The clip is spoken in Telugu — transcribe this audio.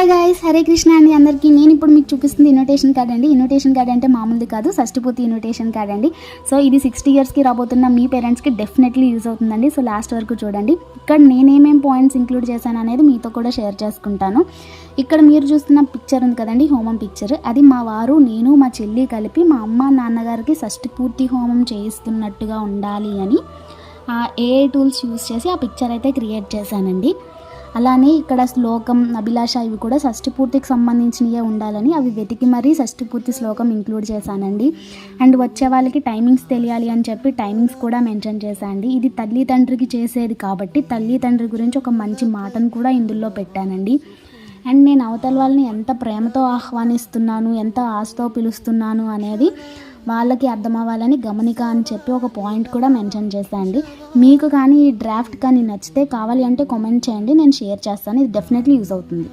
హాయ్ గాయస్ హరే కృష్ణ అండి అందరికీ. నేను ఇప్పుడు మీకు చూపిస్తుంది ఇన్విటేషన్ కార్డ్ అండి. ఇన్విటేషన్ కార్డ్ అంటే మామూలుది కాదు షష్టిపూర్తి ఇన్విటేషన్ కార్డ్ అండి. సో ఇది సిక్స్టీ ఇయర్స్కి రాబోతున్న మీ పేరెంట్స్కి డెఫినెట్లీ యూజ్ అవుతుందండి. సో లాస్ట్ వరకు చూడండి. ఇక్కడ నేనేమేం పాయింట్స్ ఇంక్లూడ్ చేశాను అనేది మీతో కూడా షేర్ చేసుకుంటాను. ఇక్కడ మీరు చూస్తున్న పిక్చర్ ఉంది కదండి హోమం పిక్చర్ అది మా వారు నేను మా చెల్లి కలిపి మా అమ్మ నాన్నగారికి షష్టిపూర్తి హోమం చేయిస్తున్నట్టుగా ఉండాలి అని ఏ టూల్స్ యూస్ చేసి ఆ పిక్చర్ అయితే క్రియేట్ చేశానండి. అలానే ఇక్కడ శ్లోకం అభిలాష ఇవి కూడా షష్టిపూర్తికి సంబంధించినవే ఉండాలని అవి వెతికి మరీ షష్టిపూర్తి శ్లోకం ఇంక్లూడ్ చేశానండి. అండ్ వచ్చే వాళ్ళకి టైమింగ్స్ తెలియాలి అని చెప్పి టైమింగ్స్ కూడా మెన్షన్ చేశానండి. ఇది తల్లి తండ్రికి చేసేది కాబట్టి తల్లి తండ్రి గురించి ఒక మంచి మాటను కూడా ఇందులో పెట్టానండి. అండ్ నేను అవతల వాళ్ళని ఎంత ప్రేమతో ఆహ్వానిస్తున్నాను ఎంత ఆశతో పిలుస్తున్నాను అనేది వాళ్ళకి అర్థం అవ్వాలని గమనిక అని చెప్పి ఒక పాయింట్ కూడా మెన్షన్ చేశాను మీకు కానీ ఈ డ్రాఫ్ట్ కానీ నచ్చితే కావాలి అంటే కామెంట్ చేయండి నేను షేర్ చేస్తాను ఇది డెఫినెట్లీ యూజ్ అవుతుంది.